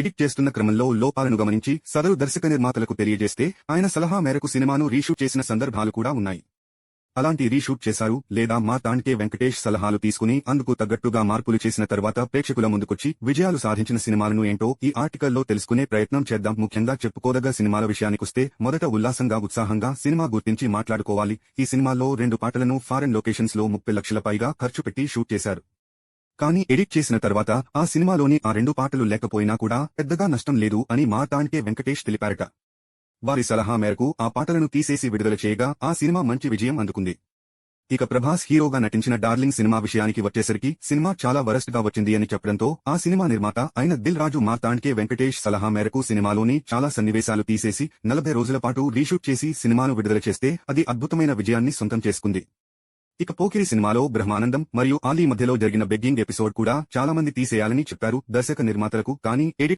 Edit చేస్తున్న క్రమంలో లోపాలను గమనించి సదరు దర్శక నిర్మాతలకు తెలియజేస్తే ఆయన సలహా మేరకు సినిమాను రీషూట్ చేసిన సందర్భాలు కూడా ఉన్నాయి. అలాంటి రీషూట్ చేశారు లేదా మా తాంటే వెంకటేష్ సలహాలు తీసుకుని అందుకు తగ్గట్టుగా మార్పులు చేసిన తర్వాత ప్రేక్షకుల ముందుకొచ్చి విజయాలు సాధించిన సినిమాలను ఏంటో ఈ ఆర్టికల్లో తెలుసుకునే ప్రయత్నం చేద్దాం. ముఖ్యంగా చెప్పుకోదగ్గ సినిమాల విషయానికొస్తే మొదట ఉల్లాసంగా ఉత్సాహంగా సినిమా గుర్తించి మాట్లాడుకోవాలి. ఈ సినిమాలో రెండు పాటలను ఫారెన్ లొకేషన్స్లో ముప్పై లక్షల పైగా ఖర్చు పెట్టి షూట్ చేశారు. కానీ ఎడిట్ చేసిన తర్వాత ఆ సినిమాలోని ఆ రెండు పాటలు లేకపోయినా కూడా పెద్దగా నష్టం లేదు అని మార్తాండ్కే వెంకటేష్ తెలిపారట. వారి సలహా మేరకు ఆ పాటలను తీసేసి విడుదల చేయగా ఆ సినిమా మంచి విజయం అందుకుంది. ఇక ప్రభాస్ హీరోగా నటించిన డార్లింగ్ సినిమా విషయానికి వచ్చేసరికి సినిమా చాలా వరస్ట్గా వచ్చింది అని చెప్పడంతో ఆ సినిమా నిర్మాత అయిన దిల్ రాజు మార్తాండ్కే వెంకటేష్ సలహా మేరకు సినిమాలోని చాలా సన్నివేశాలు తీసేసి నలభై రోజుల పాటు రీషూట్ చేసి సినిమాను విడుదల చేస్తే అది అద్భుతమైన విజయాన్ని సొంతం చేసుకుంది. ఇక పోకిరి సినిమాలో బ్రహ్మానందం మరియు ఆలీ మధ్యలో జరిగిన బెగ్గింగ్ ఎపిసోడ్ కూడా చాలా మంది తీసేయాలని చెప్పారు దర్శక నిర్మాతలకు కానీ ఎడిట్